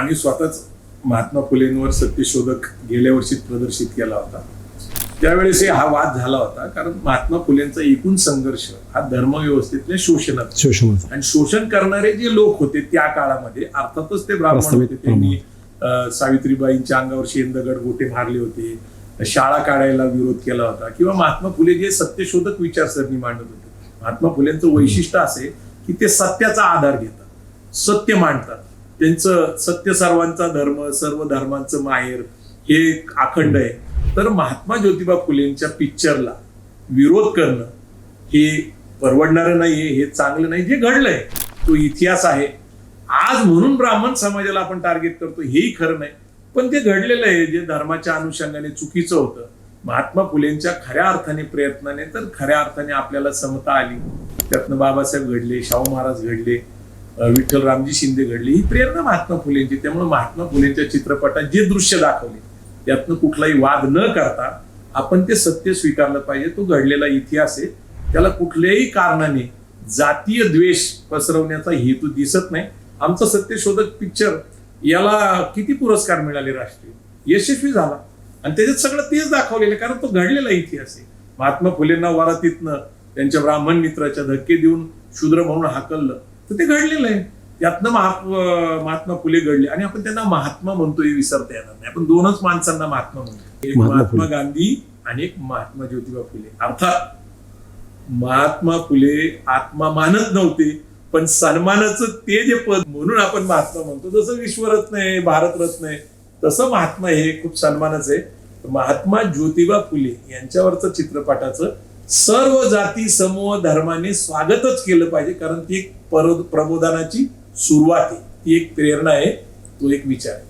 आम्ही स्वतःच महात्मा फुलेंवर सत्यशोधक गेल्या वर्षी प्रदर्शित केला होता. त्यावेळेस हा वाद झाला होता कारण महात्मा फुलेंचा एकूण संघर्ष हा धर्मव्यवस्थेतल्या शोषणाचा शोषणाचा आणि शोषण करणारे जे लोक होते त्या काळामध्ये अर्थातच ते ब्राह्मण होते त्यांनी सावित्रीबाईंच्या अंगावर शेंदगड गोटे मारले होते शाळा काढायला विरोध केला होता किंवा महात्मा फुले जे सत्यशोधक विचारसरणी मांडत होते. महात्मा फुलेंचं वैशिष्ट्य असे की ते सत्याचा आधार घेतात सत्य मांडतात. त्यांचं सत्य सर्वांचा धर्म सर्व धर्मांचं माहेर हे एक अखंड आहे. तर महात्मा ज्योतिबा फुलेंच्या पिक्चरला विरोध करणं हे परवडणारं नाहीये हे चांगलं नाही. जे घडलंय तो इतिहास आहे. आज म्हणून ब्राह्मण समाजाला आपण टार्गेट करतो हेही खरं नाही. पण ते घडलेलं आहे जे धर्माच्या अनुषंगाने चुकीचं होतं महात्मा फुलेंच्या खऱ्या अर्थाने प्रयत्नाने तर खऱ्या अर्थाने आपल्याला समता आली. त्यातनं बाबासाहेब घडले शाहू महाराज घडले विठ्ठल रामजी शिंदे घडली ही प्रेरणा महात्मा फुलेंची. त्यामुळे महात्मा फुलेंच्या चित्रपटात जे दृश्य दाखवले त्यातनं कुठलाही वाद न करता आपण ते सत्य स्वीकारलं पाहिजे. तो घडलेला इतिहास आहे. त्याला कुठल्याही कारणाने जातीय द्वेष पसरवण्याचा हेतू दिसत नाही. आमचा सत्यशोधक पिक्चर याला किती पुरस्कार मिळाले राष्ट्रीय? यशस्वी झाला. आणि त्याच्यात सगळं तेच दाखवलेलं कारण तो घडलेला इतिहास आहे. महात्मा फुलेंना वरातीतनं त्यांच्या ब्राह्मण मित्राच्या धक्के देऊन शूद्र म्हणून हाकललं. तर ते घडलेलं आहे. त्यातनं महात्मा महात्मा फुले घडले. आणि आपण त्यांना महात्मा म्हणतो हे विसरता येणार नाही. आपण दोनच माणसांना महात्मा म्हणतो एक महात्मा. गांधी आणि एक महात्मा ज्योतिबा फुले. अर्थात महात्मा फुले आत्मा मानत नव्हते पण सन्मानाचं ते जे पद म्हणून आपण महात्मा म्हणतो जसं विश्वरत्न आहे भारतरत्न आहे तसं महात्मा हे खूप सन्मानाचं आहे. महात्मा ज्योतिबा फुले यांच्यावरचं चित्रपटाचं सर्व जाती समूह धर्माने स्वागतच केलं पाहिजे कारण ती एक प्रबोधनाची सुरुवात आहे. ती एक प्रेरणा आहे. तो एक विचार आहे.